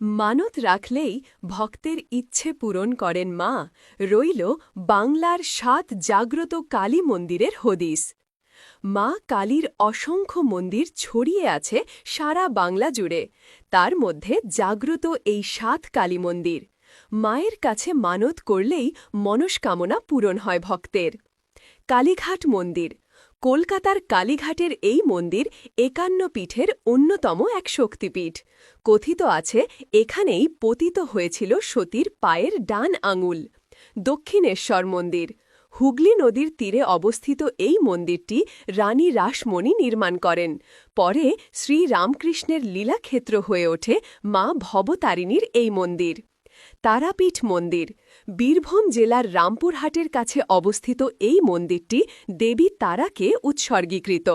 মানত রাখলেই ভক্তের ইচ্ছে পূরণ করেন মা। রইল বাংলার সাত জাগ্রত কালী মন্দিরের হদিস। মা কালীর অসংখ্য মন্দির ছড়িয়ে আছে সারা বাংলা জুড়ে। তার মধ্যে জাগ্রত এই সাত কালী মন্দির। মায়ের কাছে মানত করলেই মনস্কামনা পূরণ হয় ভক্তের। কালীঘাট মন্দির। কলকাতার কালীঘাটের এই মন্দির একান্ন পীঠের অন্যতম এক শক্তিপীঠ। কথিত আছে, এখানেই পতিত হয়েছিল সতীর পায়ের ডান আঙুল। দক্ষিণেশ্বর মন্দির। হুগলি নদীর তীরে অবস্থিত এই মন্দিরটি রানী রাসমণি নির্মাণ করেন। পরে শ্রী রামকৃষ্ণের লীলাক্ষেত্র হয়ে ওঠে মা ভবতারিণীর এই মন্দির। তারাপীঠ মন্দির। বীরভূম জেলার রামপুরহাটের কাছে অবস্থিত এই মন্দিরটি দেবী তারাকে উৎসর্গীকৃত।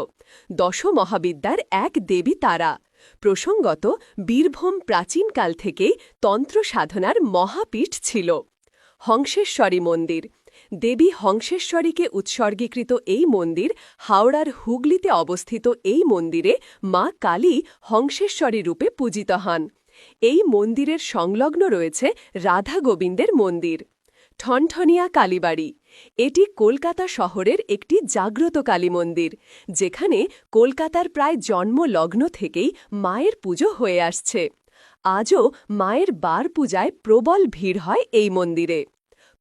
দশ মহাবিদ্যার এক দেবী তারা। প্রসঙ্গত, বীরভূম প্রাচীনকাল থেকেই তন্ত্র সাধনার মহাপীঠ ছিল। হংসেশ্বরী মন্দির। দেবী হংসেশ্বরীকে উৎসর্গীকৃত এই মন্দির হাওড়ার হুগলিতে অবস্থিত এই মন্দিরে মা কালী হংসেশ্বরী রূপে পূজিত হন। এই মন্দিরের সংলগ্ন রয়েছে রাধা গোবিন্দের মন্দির, ঠনঠনিয়া কালীবাড়ি। এটি কলকাতা শহরের একটি জাগ্রত কালী মন্দির, যেখানে কলকাতার প্রায় জন্মলগ্ন থেকেই মায়ের পুজো হয়ে আসছে। আজও মায়ের বার পূজায় প্রবল ভিড় হয় এই মন্দিরে।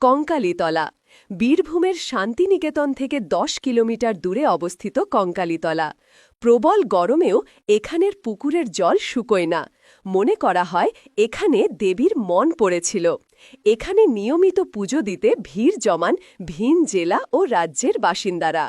কঙ্কালীতলা বীরভূমের শান্তিনিকেতন থেকে দশ কিলোমিটার দূরে অবস্থিত কঙ্কালিতলা। প্রবল গরমেও এখানের পুকুরের জল শুকোয় না। মনে করা হয় এখানে দেবীর মন পড়েছিল। এখানে নিয়মিত পুজো দিতে ভিড় জমান ভিন জেলা ও রাজ্যের বাসিন্দারা।